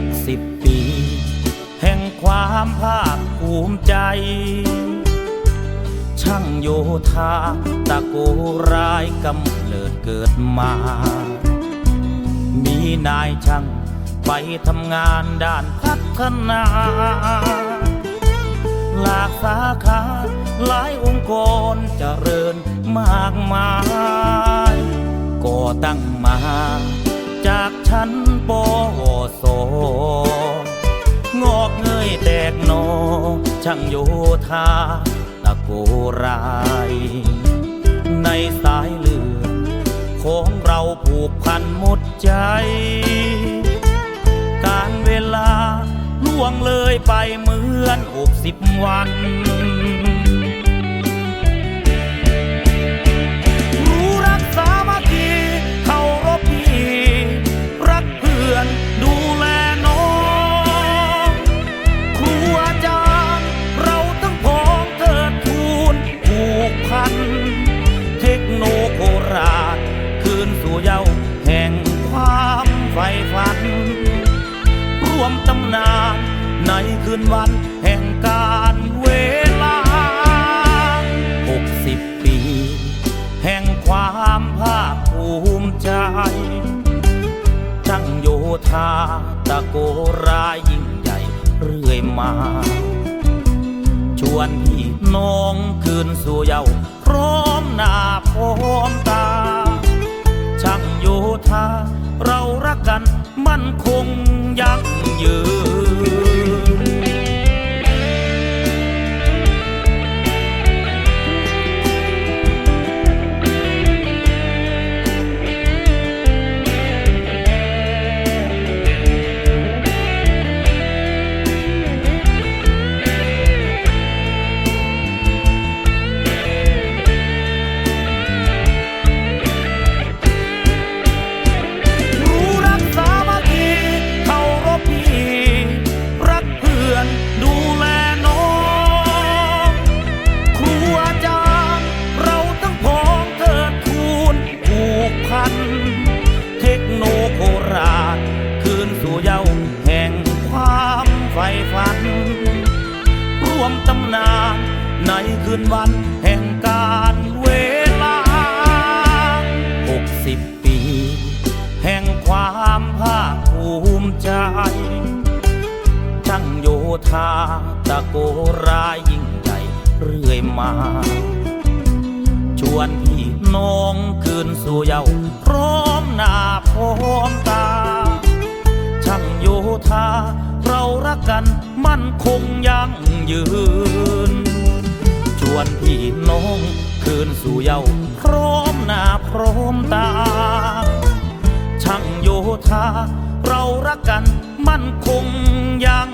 60 ปี แห่งความภาคภูมิใจ ช่างโยธาตะโกรายกำเนิดเกิดมา มีนายช่างไปทำงานด้านพัฒนา หลากสาขาหลายองค์กรเจริญมากมาย ก่อตั้งมา จากชั้นป โยธาตะโกราย ในสายเลือดของเราผูกพันหมดใจ การเวลาล่วงเลยไปเหมือนอกสิบวัน คืนวันแห่งการเวลา 60 ปี แห่งความภาคภูมิใจช่างโยธาตะโกรายยิ่งใหญ่เรื่อยมา ชวนพี่น้องคืนสู่เยาว์พร้อมหน้าพร้อมตา ช่างโยธาเรารักกันมั่นคงยั่งยืน ความใฝ่ฝัน ร่วมตำนานในคืนวันแห่งการเวลา 60 ปี แห่งความภาคภูมิใจช่างโยธาตะโกรายยิ่งใหญ่เรื่อยมา ชวนพี่น้องคืนสู่เยาว์พร้อมหน้าพร้อมตา กันมั่นคงยั่งยืน ชวนพี่น้องคืนสู่เยาว์พร้อมหน้าพร้อมตา ช่างโยธา เรารักกันมั่นคงยั่ง